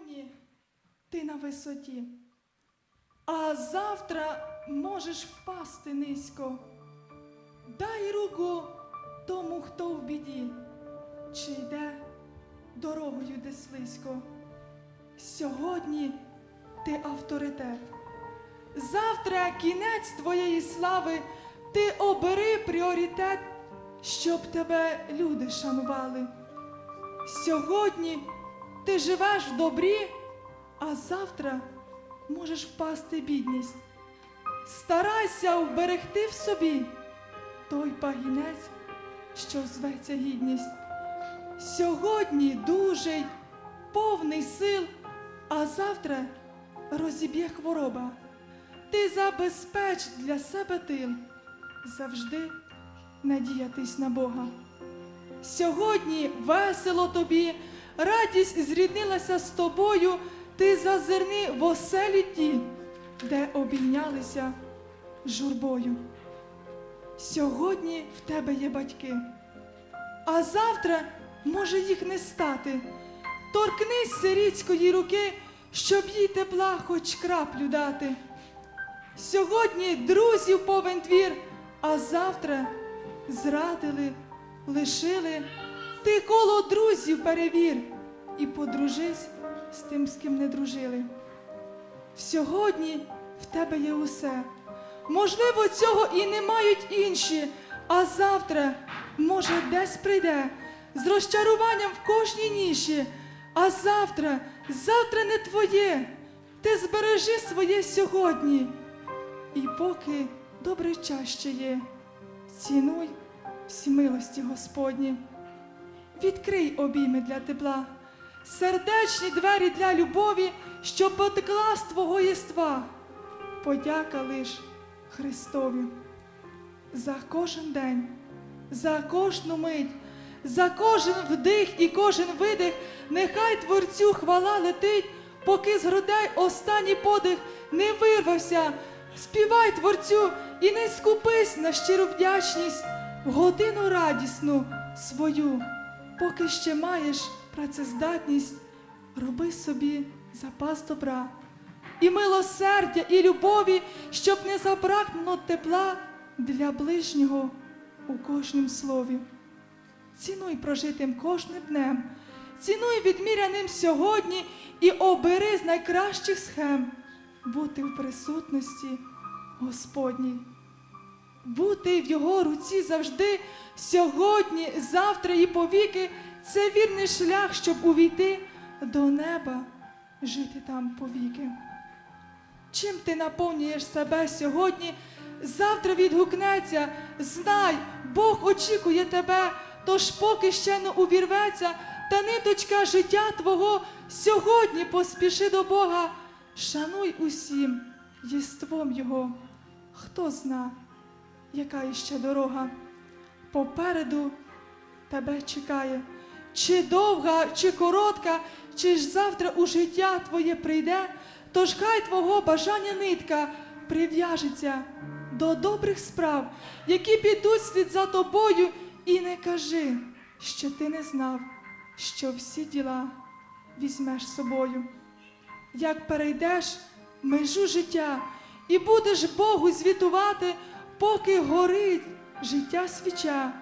Сьогодні ти на висоті, а завтра можеш впасти низько. Дай руку тому, хто в біді, чи йде дорогою, де слизько. Сьогодні ти авторитет. Завтра кінець твоєї слави, ти обери пріоритет, щоб тебе люди шанували. Сьогодні ти живеш в добрі, а завтра можеш впасти бідність. Старайся вберегти в собі той пагінець, що зветься гідність. Сьогодні дужий, повний сил, а завтра розіб'є хвороба. Ти забезпеч для себе тил, завжди надіятись на Бога. Сьогодні весело тобі, радість зріднилася з тобою, ти зазирни в оселі ті, де обійнялися журбою. Сьогодні в тебе є батьки, а завтра може їх не стати. Торкнись сирітської руки, щоб їй тепла хоч краплю дати. Сьогодні друзів повен двір, а завтра зрадили, лишили. Коло друзів перевір і подружись з тим, з ким не дружили. Сьогодні в тебе є усе. Можливо, цього і не мають інші, а завтра, може, десь прийде з розчаруванням в кожній ніші. А завтра, завтра не твоє. Ти збережи своє сьогодні. І поки добрий час ще є, цінуй всі милості Господні. Відкрий обійми для тепла, сердечні двері для любові, що потекла з твого єства. Подяка лиш Христові за кожен день, за кожну мить, за кожен вдих і кожен видих, нехай Творцю хвала летить, поки з грудей останній подих не вирвався. Співай Творцю і не скупись на щиру вдячність, в годину радісну свою, поки ще маєш працездатність, роби собі запас добра і милосердя, і любові, щоб не забракнуло тепла для ближнього у кожнім слові. Цінуй прожитим кожним днем, цінуй відміряним сьогодні і обери з найкращих схем бути в присутності Господній. Бути в його руці завжди, сьогодні, завтра і повіки. Це вірний шлях, щоб увійти до неба, жити там повіки. Чим ти наповнюєш себе сьогодні, завтра відгукнеться, знай, Бог очікує тебе, тож поки ще не увірветься, та ниточка життя твого сьогодні поспіши до Бога, шануй усім єством Його. Хто зна, яка іще дорога попереду тебе чекає, чи довга, чи коротка, чи ж завтра у життя твоє прийде, тож хай твого бажання нитка прив'яжеться до добрих справ, які підуть слід за тобою, і не кажи, що ти не знав, що всі діла візьмеш з собою. Як перейдеш межу життя і будеш Богу звітувати, поки горить життя свіча,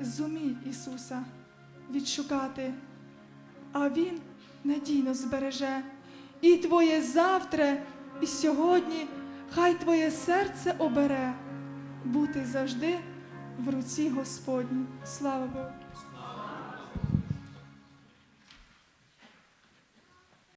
зумій Ісуса відшукати, а Він надійно збереже і твоє завтра, і сьогодні, хай твоє серце обере, бути завжди в руці Господній. Слава Богу!